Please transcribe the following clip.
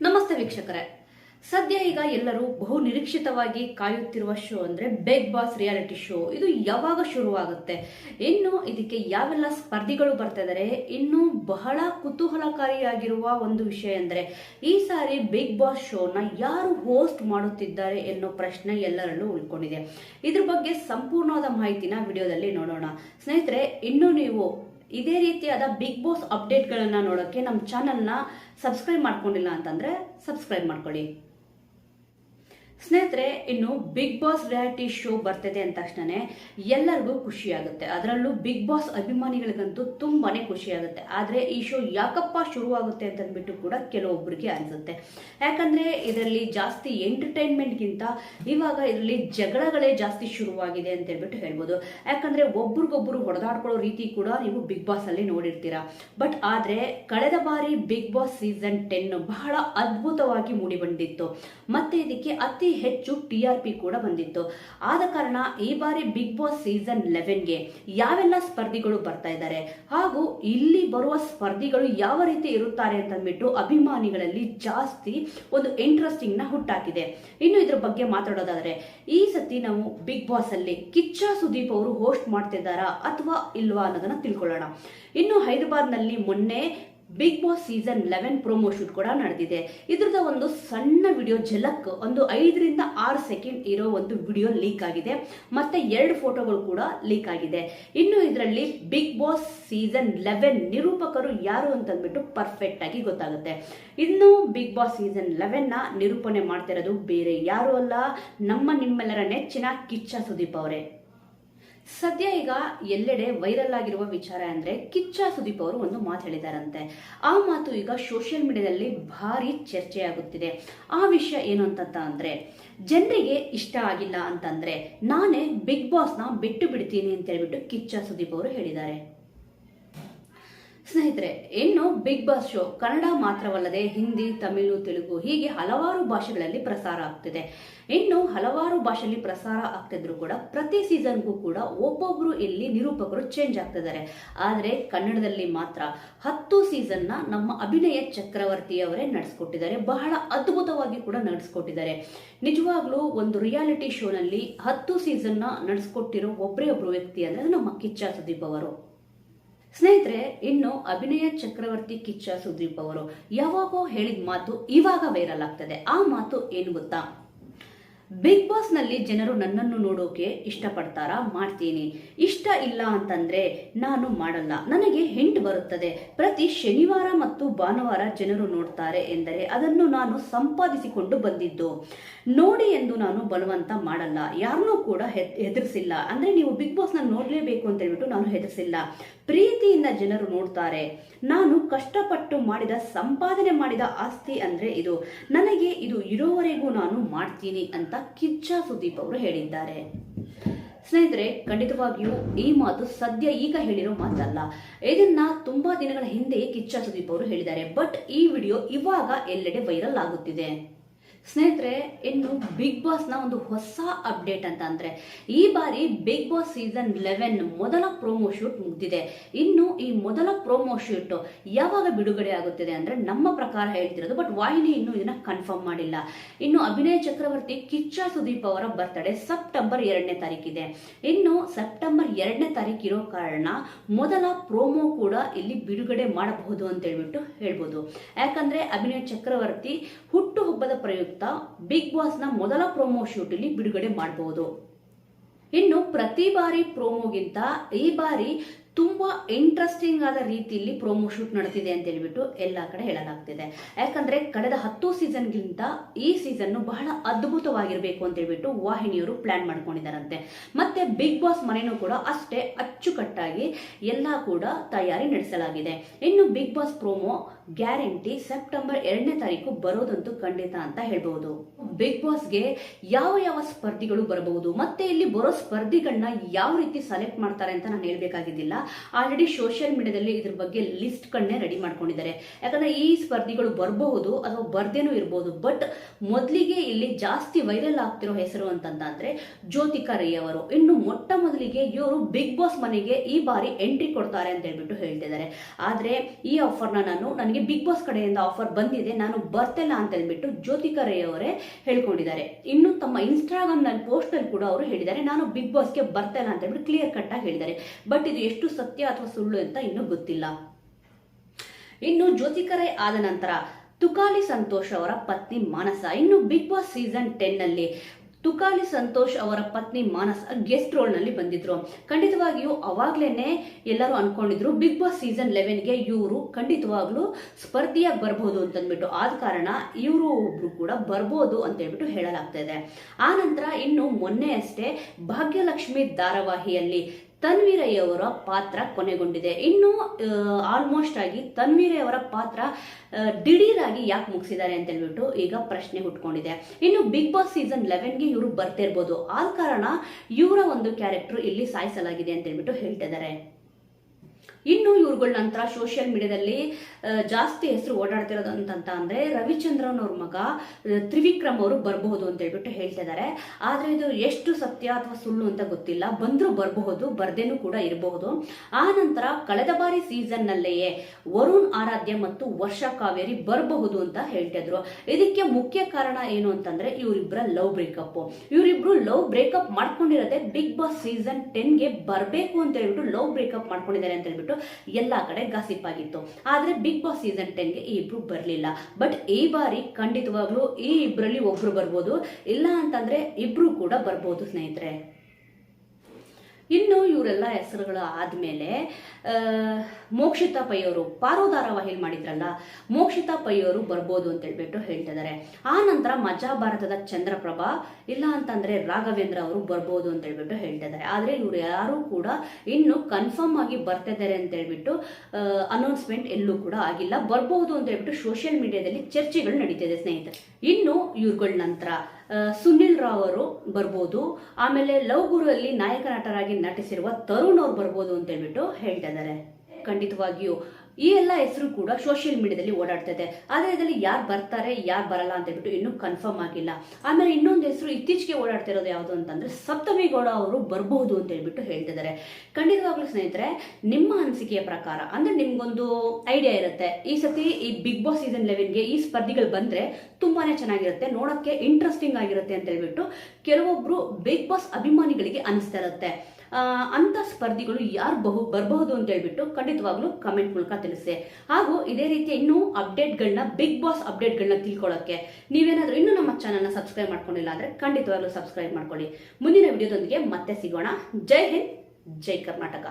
ನಮಸ್ತೆ ವೀಕ್ಷಕರೇ. ಸದ್ಯ ಈಗ ಎಲ್ಲರೂ ಬಹು ನಿರೀಕ್ಷಿತವಾಗಿ ಕಾಯುತ್ತಿರುವ ಶೋ ಅಂದ್ರೆ ಬಿಗ್ ಬಾಸ್ ರಿಯಾಲಿಟಿ ಶೋ ಇದು ಯಾವಾಗ ಶುರುವಾಗುತ್ತೆ? ಇನ್ನು ಇದಕ್ಕೆ ಯಾವೆಲ್ಲ ಸ್ಪರ್ಧಿಗಳು ಬರ್ತಾ ಇದ್ದಾರೆ ಇನ್ನು ಬಹಳ ಕುತೂಹಲಕಾರಿಯಾಗಿರುವ ಒಂದು ವಿಷಯ ಅಂದ್ರೆ, ಈ ಸಾರಿ ಬಿಗ್ ಬಾಸ್ ಶೋನ ಯಾರು ಹೋಸ್ಟ್ ಮಾಡುತ್ತಿದ್ದಾರೆ ಎನ್ನುವ ಪ್ರಶ್ನೆ ಎಲ್ಲರಲ್ಲೂ ಉಳ್ಕೊಂಡಿದೆ. ಇದ್ರ ಬಗ್ಗೆ ಸಂಪೂರ್ಣವಾದ ಮಾಹಿತಿನ ವಿಡಿಯೋದಲ್ಲಿ ನೋಡೋಣ. ಸ್ನೇಹಿತರೆ, ಇನ್ನು ನೀವು ಇದೇ ರೀತಿಯಾದ ಬಿಗ್ ಬಾಸ್ ಅಪ್ಡೇಟ್ಗಳನ್ನು ನೋಡೋಕ್ಕೆ ನಮ್ಮ ಚಾನಲ್ನ ಸಬ್ಸ್ಕ್ರೈಬ್ ಮಾಡ್ಕೊಂಡಿಲ್ಲ ಅಂತಂದರೆ ಸಬ್ಸ್ಕ್ರೈಬ್ ಮಾಡ್ಕೊಳ್ಳಿ. ಸ್ನೇಹಿತರೆ, ಇನ್ನು ಬಿಗ್ ಬಾಸ್ ರಿಯಾಲಿಟಿ ಶೋ ಬರ್ತಿದೆ ಅಂದ ತಕ್ಷಣ ಎಲ್ಲರಿಗೂ ಖುಷಿ ಆಗುತ್ತೆ ಅದರಲ್ಲೂ ಬಿಗ್ ಬಾಸ್ ಅಭಿಮಾನಿಗಳಿಗಂತೂ ತುಂಬಾನೇ ಖುಷಿ ಆಗುತ್ತೆ ಆದರೆ ಈ ಶೋ ಯಾಕಪ್ಪ ಶುರುವಾಗುತ್ತೆ ಅಂತಂದ್ಬಿಟ್ಟು ಕೂಡ ಕೆಲವೊಬ್ಬರಿಗೆ ಅನಿಸುತ್ತೆ. ಯಾಕಂದ್ರೆ ಇದರಲ್ಲಿ ಜಾಸ್ತಿ ಎಂಟರ್ಟೈನ್ಮೆಂಟ್ಗಿಂತ ಇವಾಗ ಇದರಲ್ಲಿ ಜಗಳಗಳೇ ಜಾಸ್ತಿ ಶುರುವಾಗಿದೆ ಅಂತ ಹೇಳ್ಬಿಟ್ಟು ಹೇಳ್ಬೋದು. ಯಾಕಂದ್ರೆ ಒಬ್ರಿಗೊಬ್ರು ಹೊಡೆದಾಡ್ಕೊಳ್ಳೋ ರೀತಿ ಕೂಡ ನೀವು ಬಿಗ್ ಬಾಸ್ ಅಲ್ಲಿ ನೋಡಿರ್ತೀರಾ. ಬಟ್ ಆದ್ರೆ ಕಳೆದ ಬಾರಿ ಬಿಗ್ ಬಾಸ್ ಸೀಸನ್ ಟೆನ್ ಬಹಳ ಅದ್ಭುತವಾಗಿ ಮೂಡಿಬಂದಿತ್ತು. ಮತ್ತೆ ಇದಕ್ಕೆ ಅತಿ ಹೆಚ್ಚು ಟಿ ಆರ್ ಪಿ ಕೂಡ ಬಂದಿತ್ತು. ಆದ ಕಾರಣ ಈ ಬಾರಿ ಬಿಗ್ ಬಾಸ್ ಸೀಸನ್ ಲೆವೆನ್ಗೆ ಯಾವೆಲ್ಲ ಸ್ಪರ್ಧಿಗಳು ಬರ್ತಾ ಇದ್ದಾರೆ? ಹಾಗೂ ಇಲ್ಲಿ ಬರುವ ಸ್ಪರ್ಧಿಗಳು ಯಾವ ರೀತಿ ಇರುತ್ತಾರೆ ಅಂತ ಅಂದ್ಬಿಟ್ಟು ಅಭಿಮಾನಿಗಳಲ್ಲಿ ಜಾಸ್ತಿ ಒಂದು ಇಂಟ್ರೆಸ್ಟಿಂಗ್ನ ಹುಟ್ಟಾಕಿದೆ. ಇನ್ನು ಇದ್ರ ಬಗ್ಗೆ ಮಾತಾಡೋದಾದ್ರೆ, ಈ ಸತಿ ನಾವು ಬಿಗ್ ಬಾಸ್ ಅಲ್ಲಿ ಕಿಚ್ಚ ಸುದೀಪ್ ಅವರು ಹೋಸ್ಟ್ ಮಾಡ್ತಿದ್ದಾರಾ ಅಥವಾ ಇಲ್ವಾ ಅನ್ನೋದನ್ನ ತಿಳ್ಕೊಳ್ಳೋಣ. ಇನ್ನು ಹೈದರಾಬಾದ್ನಲ್ಲಿ ಮೊನ್ನೆ Bigg Boss season eleven promo shoot ಕೂಡ ನಡೆದಿದೆ. ಇದ್ರದ ಒಂದು ಸಣ್ಣ ವಿಡಿಯೋ ಝಲಕ್ ಒಂದು ಐದರಿಂದ ಆರು ಸೆಕೆಂಡ್ ಇರೋ ಒಂದು ವಿಡಿಯೋ ಲೀಕ್ ಆಗಿದೆ. ಮತ್ತೆ ಎರಡು ಫೋಟೋಗಳು ಕೂಡ ಲೀಕ್ ಆಗಿದೆ. ಇನ್ನು ಇದರಲ್ಲಿ ಬಿಗ್ ಬಾಸ್ ಸೀಸನ್ ಲೆವೆನ್ ನಿರೂಪಕರು ಯಾರು ಅಂತಂದ್ಬಿಟ್ಟು ಪರ್ಫೆಕ್ಟ್ ಆಗಿ ಗೊತ್ತಾಗುತ್ತೆ. ಇನ್ನು ಬಿಗ್ ಬಾಸ್ ಸೀಸನ್ ಲೆವೆನ್ನ ನಿರೂಪಣೆ ಮಾಡ್ತಿರೋದು ಬೇರೆ ಯಾರು ಅಲ್ಲ? ನಮ್ಮ ನಿಮ್ಮೆಲ್ಲರ ನೆಚ್ಚಿನ ಕಿಚ್ಚ ಸುದೀಪ್ ಅವರೇ. ಸದ್ಯ ಈಗ ಎಲ್ಲೆಡೆ ವೈರಲ್ ಆಗಿರುವ ವಿಚಾರ ಅಂದ್ರೆ ಕಿಚ್ಚ ಸುದೀಪ್ ಅವರು ಒಂದು ಮಾತು ಹೇಳಿದಾರಂತೆ. ಆ ಮಾತು ಈಗ ಸೋಷಿಯಲ್ ಮೀಡಿಯಾದಲ್ಲಿ ಭಾರಿ ಚರ್ಚೆಯಾಗುತ್ತಿದೆ. ಆ ವಿಷಯ ಏನು ಅಂತ ಅಂದ್ರೆ, ಜನರಿಗೆ ಇಷ್ಟ ಆಗಿಲ್ಲ ಅಂತಂದ್ರೆ ನಾನೇ ಬಿಗ್ ಬಾಸ್ನ ಬಿಟ್ಟು ಬಿಡ್ತೀನಿ ಅಂತ ಹೇಳ್ಬಿಟ್ಟು ಕಿಚ್ಚ ಸುದೀಪ್ ಅವರು ಹೇಳಿದ್ದಾರೆ. ಸ್ನೇಹಿತರೆ, ಇನ್ನು ಬಿಗ್ ಬಾಸ್ ಶೋ ಕನ್ನಡ ಮಾತ್ರವಲ್ಲದೆ ಹಿಂದಿ, ತಮಿಳು, ತೆಲುಗು ಹೀಗೆ ಹಲವಾರು ಭಾಷೆಗಳಲ್ಲಿ ಪ್ರಸಾರ ಆಗ್ತಿದೆ. ಇನ್ನು ಹಲವಾರು ಭಾಷೆಯಲ್ಲಿ ಪ್ರಸಾರ ಆಗ್ತಿದ್ರು ಕೂಡ ಪ್ರತಿ ಸೀಸನ್ಗೂ ಕೂಡ ಒಬ್ಬೊಬ್ಬರು ಇಲ್ಲಿ ನಿರೂಪಕರು ಚೇಂಜ್ ಆಗ್ತಿದ್ದಾರೆ. ಆದರೆ ಕನ್ನಡದಲ್ಲಿ ಮಾತ್ರ ಹತ್ತು ಸೀಸನ್ನ ನಮ್ಮ ಅಭಿನಯ ಚಕ್ರವರ್ತಿ ಅವರೇ ನಡೆಸ್ಕೊಟ್ಟಿದ್ದಾರೆ. ಬಹಳ ಅದ್ಭುತವಾಗಿ ಕೂಡ ನಡೆಸ್ಕೊಟ್ಟಿದ್ದಾರೆ. ನಿಜವಾಗ್ಲೂ ಒಂದು ರಿಯಾಲಿಟಿ ಶೋನಲ್ಲಿ ಹತ್ತು ಸೀಸನ್ನ ನಡೆಸ್ಕೊಟ್ಟಿರೋ ಒಬ್ಬರೇ ಒಬ್ಬರು ವ್ಯಕ್ತಿ ಅಂದ್ರೆ ನಮ್ಮ ಕಿಚ್ಚ ಸುದೀಪ್ ಅವರು. ಸ್ನೇಹಿತರೆ, ಇನ್ನು ಅಭಿನಯ ಚಕ್ರವರ್ತಿ ಕಿಚ್ಚ ಸುದೀಪ್ ಅವರು ಯಾವಾಗೋ ಹೇಳಿದ ಮಾತು ಇವಾಗ ವೈರಲ್ ಆಗ್ತದೆ. ಆ ಮಾತು ಏನು ಗೊತ್ತಾ? ಬಿಗ್ ಬಾಸ್ನಲ್ಲಿ ಜನರು ನನ್ನನ್ನು ನೋಡೋಕೆ ಇಷ್ಟಪಡ್ತಾರಾ ಮಾಡ್ತೀನಿ. ಇಷ್ಟ ಇಲ್ಲ ಅಂತಂದ್ರೆ ನಾನು ಮಾಡಲ್ಲ. ನನಗೆ ಹಿಂಟ್ ಬರುತ್ತದೆ. ಪ್ರತಿ ಶನಿವಾರ ಮತ್ತು ಭಾನುವಾರ ಜನರು ನೋಡ್ತಾರೆ ಎಂದರೆ ಅದನ್ನು ನಾನು ಸಂಪಾದಿಸಿಕೊಂಡು ಬಂದಿದ್ದು. ನೋಡಿ ಎಂದು ನಾನು ಬಲವಂತ ಮಾಡಲ್ಲ. ಯಾರನ್ನೂ ಕೂಡ ಹೆದರ್ಸಿಲ್ಲ. ಅಂದ್ರೆ ನೀವು ಬಿಗ್ ಬಾಸ್ನ ನೋಡ್ಲೇಬೇಕು ಅಂತ ಹೇಳ್ಬಿಟ್ಟು ನಾನು ಹೆದರ್ಸಿಲ್ಲ. ಪ್ರೀತಿಯಿಂದ ಜನರು ನೋಡ್ತಾರೆ. ನಾನು ಕಷ್ಟಪಟ್ಟು ಮಾಡಿದ, ಸಂಪಾದನೆ ಮಾಡಿದ ಆಸ್ತಿ ಅಂದ್ರೆ ಇದು. ನನಗೆ ಇದು ಇರೋವರೆಗೂ ನಾನು ಮಾಡ್ತೀನಿ ಅಂತ ಕಿಚ್ಚ ಸುದೀಪ್ ಅವರು ಹೇಳಿದ್ದಾರೆ. ಸ್ನೇಹಿತರೆ, ಖಂಡಿತವಾಗಿಯೂ ಈ ಮಾತು ಸದ್ಯ ಈಗ ಹೇಳಿರೋ ಮಾತಲ್ಲ. ಇದನ್ನ ತುಂಬಾ ದಿನಗಳ ಹಿಂದೆ ಕಿಚ್ಚ ಸುದೀಪ್ ಅವರು ಹೇಳಿದ್ದಾರೆ. ಬಟ್ ಈ ವಿಡಿಯೋ ಇವಾಗ ಎಲ್ಲೆಡೆ ವೈರಲ್ ಆಗುತ್ತಿದೆ. ಸ್ನೇಹಿತರೆ, ಇನ್ನು ಬಿಗ್ ಬಾಸ್ನ ಒಂದು ಹೊಸ ಅಪ್ಡೇಟ್ ಅಂತ ಅಂದರೆ, ಈ ಬಾರಿ ಬಿಗ್ ಬಾಸ್ ಸೀಸನ್ ಲೆವೆನ್ ಮೊದಲ ಪ್ರೋಮೋ ಶೂಟ್ ಮುಗ್ದಿದೆ. ಇನ್ನು ಈ ಮೊದಲ ಪ್ರೋಮೋ ಶೂಟ್ ಯಾವಾಗ ಬಿಡುಗಡೆ ಆಗುತ್ತಿದೆ ಅಂದರೆ ನಮ್ಮ ಪ್ರಕಾರ ಹೇಳ್ತಿರೋದು ಬಟ್ ವಾಹಿನಿ ಇನ್ನು ಇದನ್ನ ಕನ್ಫರ್ಮ್ ಮಾಡಿಲ್ಲ. ಇನ್ನು ಅಭಿನಯ ಚಕ್ರವರ್ತಿ ಕಿಚ್ಚ ಸುದೀಪ್ ಅವರ ಬರ್ತ್ಡೇ ಸೆಪ್ಟೆಂಬರ್ ಎರಡನೇ ತಾರೀಕಿದೆ ಇನ್ನು ಸೆಪ್ಟೆಂಬರ್ ಎರಡನೇ ತಾರೀಕು ಇರೋ ಕಾರಣ ಮೊದಲ ಪ್ರೋಮೋ ಕೂಡ ಇಲ್ಲಿ ಬಿಡುಗಡೆ ಮಾಡಬಹುದು ಅಂತ ಹೇಳ್ಬಿಟ್ಟು ಹೇಳ್ಬೋದು. ಯಾಕಂದ್ರೆ ಅಭಿನಯ ಚಕ್ರವರ್ತಿ ಹುಟ್ಟುಹಬ್ಬದ ಪ್ರಯುಕ್ತ ಬಿಗ್ ಬಾಸ್ನ ಮೊದಲ ಪ್ರೋಮೋ ಶೂಟ್ ಇಲ್ಲಿ ಬಿಡುಗಡೆ ಮಾಡಬಹುದು ಇನ್ನು ಪ್ರತಿ ಬಾರಿ ಪ್ರೋಮೋಗಿಂತ ಈ ಬಾರಿ ತುಂಬಾ ಇಂಟ್ರೆಸ್ಟಿಂಗ್ ಆದ ರೀತಿಯಲ್ಲಿ ಪ್ರೋಮೋ ಶೂಟ್ ನಡೆದಿದೆ ಅಂತ ಹೇಳ್ಬಿಟ್ಟು ಎಲ್ಲಾ ಕಡೆ ಹೇಳಲಾಗ್ತಿದೆ. ಯಾಕಂದ್ರೆ ಕಳೆದ ಹತ್ತು ಸೀಸನ್ಗಿಂತ ಈ ಸೀಸನ್ ಬಹಳ ಅದ್ಭುತವಾಗಿರಬೇಕು ಅಂತ ಹೇಳ್ಬಿಟ್ಟು ವಾಹಿನಿಯವರು ಪ್ಲಾನ್ ಮಾಡ್ಕೊಂಡಿದ್ದಾರಂತೆ. ಮತ್ತೆ ಬಿಗ್ ಬಾಸ್ ಮನೆಯೂ ಕೂಡ ಅಷ್ಟೇ ಅಚ್ಚುಕಟ್ಟಾಗಿ ಎಲ್ಲ ಕೂಡ ತಯಾರಿ ನಡೆಸಲಾಗಿದೆ. ಇನ್ನು Bigg Boss promo guarantee September ಎರಡನೇ ತಾರೀಕು ಬರೋದಂತೂ ಖಂಡಿತ ಅಂತ ಹೇಳ್ಬಹುದು ಬಿಗ್ ಬಾಸ್ಗೆ ಯಾವ ಯಾವ ಸ್ಪರ್ಧಿಗಳು ಬರಬಹುದು, ಮತ್ತೆ ಇಲ್ಲಿ ಬರೋ ಸ್ಪರ್ಧಿಗಳನ್ನ ಯಾವ ರೀತಿ ಸೆಲೆಕ್ಟ್ ಮಾಡ್ತಾರೆ ಅಂತ ನಾನು ಹೇಳ್ಬೇಕಾಗಿದ್ದಿಲ್ಲ. ಆಲ್ರೆಡಿ ಸೋಷಿಯಲ್ ಮೀಡಿಯಾದಲ್ಲಿ ಇದ್ರ ಬಗ್ಗೆ ಲಿಸ್ಟ್ ರೆಡಿ ಮಾಡ್ಕೊಂಡಿದ್ದಾರೆ. ಯಾಕಂದ್ರೆ ಈ ಸ್ಪರ್ಧಿಗಳು ಬರಬಹುದು ಅಥವಾ ಬರ್ದೇನೂ ಇರಬಹುದು ಬಟ್ ಮೊದಲಿಗೆ ಇಲ್ಲಿ ಜಾಸ್ತಿ ವೈರಲ್ ಆಗ್ತಿರೋ ಹೆಸರು ಅಂತಂದ್ರೆ ಜ್ಯೋತಿಕಾ ರೈ ಅವರು. ಇನ್ನು ಮೊಟ್ಟ ಮೊದಲಿಗೆ ಇವರು ಬಿಗ್ ಬಾಸ್ ಮನೆಗೆ ಈ ಬಾರಿ ಎಂಟ್ರಿ ಕೊಡ್ತಾರೆ ಅಂತ ಹೇಳ್ಬಿಟ್ಟು ಹೇಳ್ತಿದ್ದಾರೆ. ಆದ್ರೆ ಈ ಆಫರ್ನ ನಾನು ನನಗೆ ನನಗೆ ಬಿಗ್ ಬಾಸ್ ಕಡೆಯಿಂದ ಆಫರ್ ಬಂದಿದೆ. ನಾನು ಬರ್ತಿಲ್ಲ ಅಂತ ಹೇಳ್ಬಿಟ್ಟು ಜ್ಯೋತಿಕಾ ರೈ ಅವರೇ ಹೇಳ್ಕೊಂಡಿದ್ದಾರೆ. ಇನ್ನು ತಮ್ಮ ಇನ್ಸ್ಟಾಗ್ರಾಮ್ನಲ್ಲಿ ಪೋಸ್ಟ್ ಅಲ್ಲಿ ಕೂಡ ಅವರು ಹೇಳಿದ್ದಾರೆ. ನಾನು ಬಿಗ್ ಬಾಸ್ಗೆ ಬರ್ತಿಲ್ಲ ಅಂತ ಹೇಳ್ಬಿಟ್ಟು ಕ್ಲಿಯರ್ ಕಟ್ ಆಗಿ ಹೇಳಿದ್ದಾರೆ. ಬಟ್ ಇದು ಎಷ್ಟು ಸತ್ಯ ಅಥವಾ ಸುಳ್ಳು ಅಂತ ಇನ್ನೂ ಗೊತ್ತಿಲ್ಲ. ಇನ್ನು ಜ್ಯೋತಿಕಾ ಆದ ನಂತರ ತುಕಾಲಿ ಸಂತೋಷ್ ಅವರ ಪತ್ನಿ ಮಾನಸ. ಇನ್ನು ಬಿಗ್ ಬಾಸ್ ಸೀಸನ್ ಟೆನ್ನಲ್ಲಿ ತುಕಾಲಿ ಸಂತೋಷ್ ಅವರ ಪತ್ನಿ ಮಾನಸ್ ಗೆಸ್ಟ್ ರೋಲ್ನಲ್ಲಿ ಬಂದಿದ್ರು. ಖಂಡಿತವಾಗಿಯೂ ಅವಾಗ್ಲೇನೆ ಎಲ್ಲರೂ ಅನ್ಕೊಂಡಿದ್ರು ಬಿಗ್ ಬಾಸ್ ಸೀಸನ್ ಲೆವೆನ್ಗೆ ಇವರು ಖಂಡಿತವಾಗ್ಲೂ ಸ್ಪರ್ಧಿಯಾಗಿ ಬರ್ಬೋದು ಅಂತಂದ್ಬಿಟ್ಟು ಆದ ಕಾರಣ ಇವರು ಒಬ್ರು ಕೂಡ ಬರ್ಬೋದು ಅಂತ ಹೇಳ್ಬಿಟ್ಟು ಹೇಳಲಾಗ್ತಾ ಇದೆ. ಆ ನಂತರ ಇನ್ನು ಮೊನ್ನೆ ಅಷ್ಟೇ ಭಾಗ್ಯಲಕ್ಷ್ಮಿ ಧಾರಾವಾಹಿಯಲ್ಲಿ ತನ್ವೀರೈ ಅವರ ಪಾತ್ರ ಕೊನೆಗೊಂಡಿದೆ. ಇನ್ನು ಆಲ್ಮೋಸ್ಟ್ ಆಗಿ ತನ್ವೀರಯ್ಯವರ ಪಾತ್ರ ದಿಢೀರ್ ದಿಢೀರಾಗಿ ಯಾಕೆ ಮುಗಿಸಿದ್ದಾರೆ ಅಂತ ಹೇಳ್ಬಿಟ್ಟು ಈಗ ಪ್ರಶ್ನೆ ಹುಟ್ಕೊಂಡಿದೆ. ಇನ್ನು ಬಿಗ್ ಬಾಸ್ ಸೀಸನ್ ಲೆವೆನ್ಗೆ ಇವರು ಬರ್ತಿರ್ಬೋದು. ಆದ ಕಾರಣ ಇವರ ಒಂದು ಕ್ಯಾರೆಕ್ಟರ್ ಇಲ್ಲಿ ಸಾಯಿಸಲಾಗಿದೆ ಅಂತ ಹೇಳ್ಬಿಟ್ಟು ಹೇಳ್ತಿದ್ದಾರೆ ಇನ್ನು ಇವ್ರುಗಳ ನಂತರ ಸೋಷಿಯಲ್ ಮೀಡಿಯಾದಲ್ಲಿ ಜಾಸ್ತಿ ಹೆಸರು ಓಡಾಡ್ತಿರೋದು ಅಂತಂತ ಅಂದ್ರೆ ರವಿಚಂದ್ರನ್ ಅವ್ರ ಮಗ ತ್ರಿವಿಕ್ರಮ್ ಅವರು ಬರಬಹುದು ಅಂತ ಹೇಳ್ಬಿಟ್ಟು ಹೇಳ್ತಿದ್ದಾರೆ ಆದ್ರೆ ಇದು ಎಷ್ಟು ಸತ್ಯ ಅಥವಾ ಸುಳ್ಳು ಅಂತ ಗೊತ್ತಿಲ್ಲ. ಬಂದ್ರು ಬರಬಹುದು, ಬರ್ದೇನು ಕೂಡ ಇರಬಹುದು. ಆ ನಂತರ ಕಳೆದ ಬಾರಿ ಸೀಸನ್ ನಲ್ಲೆಯೇ ವರುಣ್ ಆರಾಧ್ಯ ಮತ್ತು ವರ್ಷ ಕಾವೇರಿ ಬರಬಹುದು ಅಂತ ಹೇಳ್ತಿದ್ರು ಇದಕ್ಕೆ ಮುಖ್ಯ ಕಾರಣ ಏನು ಅಂತಂದ್ರೆ ಇವರಿಬ್ಬರ ಲವ್ ಬ್ರೇಕಪ್ ಇವರಿಬ್ರು ಲವ್ ಬ್ರೇಕಪ್ ಮಾಡ್ಕೊಂಡಿರೋದೇ ಬಿಗ್ ಬಾಸ್ ಸೀಸನ್ ಟೆನ್ಗೆ ಬರಬೇಕು ಅಂತ ಹೇಳ್ಬಿಟ್ಟು ಲವ್ ಬ್ರೇಕಪ್ ಮಾಡ್ಕೊಂಡಿದ್ದಾರೆ ಅಂತ ಹೇಳ್ಬಿಟ್ಟು ಎಲ್ಲಾ ಕಡೆ ಗಾಸಿಪ್ ಆಗಿತ್ತು ಆದ್ರೆ ಬಿಗ್ ಬಾಸ್ ಸೀಸನ್ ಟೆನ್ಗೆ ಈ ಇಬ್ರು ಬರಲಿಲ್ಲ. ಬಟ್ ಈ ಬಾರಿ ಖಂಡಿತವಾಗ್ಲೂ ಈ ಇಬ್ರಲ್ಲಿ ಒಬ್ರು ಬರ್ಬೋದು. ಇಲ್ಲ ಅಂತಂದ್ರೆ ಇಬ್ರು ಕೂಡ ಬರ್ಬೋದು ಸ್ನೇಹಿತರೆ. ಇನ್ನು ಇವರೆಲ್ಲ ಹೆಸರುಗಳು ಆದಮೇಲೆ ಮೋಕ್ಷಿತಾ ಪೈಯವರು ಪಾರೋ ಧಾರಾವಾಹಿಯಲ್ಲಿ ಮಾಡಿದ್ರಲ್ಲ ಮೋಕ್ಷಿತಾ ಪೈಯವರು ಬರ್ಬೋದು ಅಂತ ಹೇಳ್ಬಿಟ್ಟು ಹೇಳ್ತಿದ್ದಾರೆ. ಆ ನಂತರ ಮಜಾ ಭಾರತದ ಚಂದ್ರಪ್ರಭಾ, ಇಲ್ಲ ಅಂತಂದ್ರೆ ರಾಘವೇಂದ್ರ ಅವರು ಬರ್ಬೋದು ಅಂತ ಹೇಳ್ಬಿಟ್ಟು ಹೇಳ್ತಿದ್ದಾರೆ. ಆದ್ರೆ ಇವರು ಯಾರು ಕೂಡ ಇನ್ನು ಕನ್ಫರ್ಮ್ ಆಗಿ ಬರ್ತಿದ್ದಾರೆ ಅಂತ ಹೇಳ್ಬಿಟ್ಟು ಅನೌನ್ಸ್ಮೆಂಟ್ ಎಲ್ಲೂ ಕೂಡ ಆಗಿಲ್ಲ. ಬರ್ಬೋದು ಅಂತ ಹೇಳ್ಬಿಟ್ಟು ಸೋಷಿಯಲ್ ಮೀಡಿಯಾದಲ್ಲಿ ಚರ್ಚೆಗಳು ನಡೀತಿದೆ ಸ್ನೇಹಿತರೆ. ಇನ್ನು ಇವ್ರುಗಳ ನಂತರ ಸುನಿಲ್ ರಾವ್ ಅವರು ಬರ್ಬೋದು. ಆಮೇಲೆ ಲವ್ ಗುರು ಅಲ್ಲಿ ನಾಯಕ ನಟರಾಗಿ ನಟಿಸಿರುವ ತರುಣ್ ಅವ್ರು ಬರ್ಬೋದು ಅಂತ ಹೇಳ್ಬಿಟ್ಟು ಹೇಳ್ತಾ ಇದ್ದಾರೆ. ಖಂಡಿತವಾಗಿಯೂ ಈ ಎಲ್ಲ ಹೆಸರು ಕೂಡ ಸೋಷಿಯಲ್ ಮೀಡಿಯಾದಲ್ಲಿ ಓಡಾಡ್ತಾ ಇದೆ. ಆದ್ರೆ ಇದರಲ್ಲಿ ಯಾರು ಬರ್ತಾರೆ, ಯಾರು ಬರಲ್ಲ ಅಂತ ಹೇಳ್ಬಿಟ್ಟು ಇನ್ನೂ ಕನ್ಫರ್ಮ್ ಆಗಿಲ್ಲ. ಆಮೇಲೆ ಇನ್ನೊಂದು ಹೆಸರು ಇತ್ತೀಚೆಗೆ ಓಡಾಡ್ತಿರೋದು ಯಾವುದು ಅಂತಂದ್ರೆ ಸಪ್ತಮಿಗೌಡ ಅವರು ಬರಬಹುದು ಅಂತ ಹೇಳ್ಬಿಟ್ಟು ಹೇಳ್ತಿದ್ದಾರೆ. ಖಂಡಿತವಾಗ್ಲೂ ಸ್ನೇಹಿತರೆ, ನಿಮ್ಮ ಅನಿಸಿಕೆಯ ಪ್ರಕಾರ, ಅಂದ್ರೆ ನಿಮ್ಗೊಂದು ಐಡಿಯಾ ಇರುತ್ತೆ, ಈ ಸತಿ ಈ ಬಿಗ್ ಬಾಸ್ ಸೀಸನ್ ಲೆವೆನ್ಗೆ ಈ ಸ್ಪರ್ಧಿಗಳು ಬಂದ್ರೆ ತುಂಬಾನೇ ಚೆನ್ನಾಗಿರುತ್ತೆ, ನೋಡಕ್ಕೆ ಇಂಟ್ರೆಸ್ಟಿಂಗ್ ಆಗಿರುತ್ತೆ ಅಂತ ಹೇಳ್ಬಿಟ್ಟು ಕೆಲವೊಬ್ರು ಬಿಗ್ ಬಾಸ್ ಅಭಿಮಾನಿಗಳಿಗೆ ಅನಿಸ್ತಾ ಇರುತ್ತೆ. ಅಂತ ಸ್ಪರ್ಧಿಗಳು ಯಾರು ಬಹು ಬರಬಹುದು ಅಂತ ಹೇಳ್ಬಿಟ್ಟು ಖಂಡಿತವಾಗ್ಲೂ ಕಮೆಂಟ್ ಮೂಲಕ ತಿಳಿಸಿ. ಹಾಗೂ ಇದೇ ರೀತಿಯ ಇನ್ನೂ ಅಪ್ಡೇಟ್ಗಳನ್ನ ಬಿಗ್ ಬಾಸ್ ಅಪ್ಡೇಟ್ಗಳನ್ನ ತಿಳ್ಕೊಳ್ಳೋಕ್ಕೆ ನೀವೇನಾದರೂ ಇನ್ನೂ ನಮ್ಮ ಚಾನಲ್ನ ಸಬ್ಸ್ಕ್ರೈಬ್ ಮಾಡ್ಕೊಂಡಿಲ್ಲ ಅಂದರೆ ಖಂಡಿತವಾಗ್ಲೂ ಸಬ್ಸ್ಕ್ರೈಬ್ ಮಾಡ್ಕೊಳ್ಳಿ. ಮುಂದಿನ ವಿಡಿಯೋದೊಂದಿಗೆ ಮತ್ತೆ ಸಿಗೋಣ. ಜೈ ಹಿಂದ್, ಜೈ ಕರ್ನಾಟಕ.